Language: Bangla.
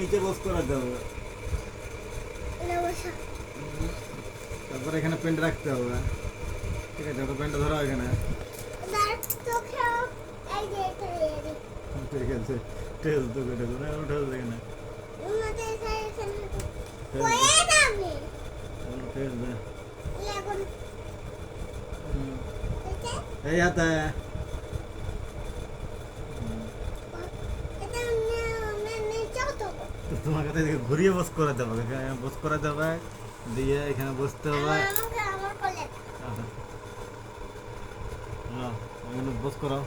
নিচে বস করাতে হবে। তারপর এখানে প্যান্ট রাখতে হবে। ঠিক আছে ওটা প্যান্টটা ধরো এখানে। ঠিক আছে টেস্ট তো কেটে ধরে উঠে হ্যাঁ, এখানে। টেস্ট দে। এটা এই হাতে এটা নে নে চাতো তো তোমাকে তো এদিকে ঘুরিয়ে বস হবে। এখানে বস করাতে হবে। দিয়ে এখানে বসতে হবে। বস হ্যাঁ করো।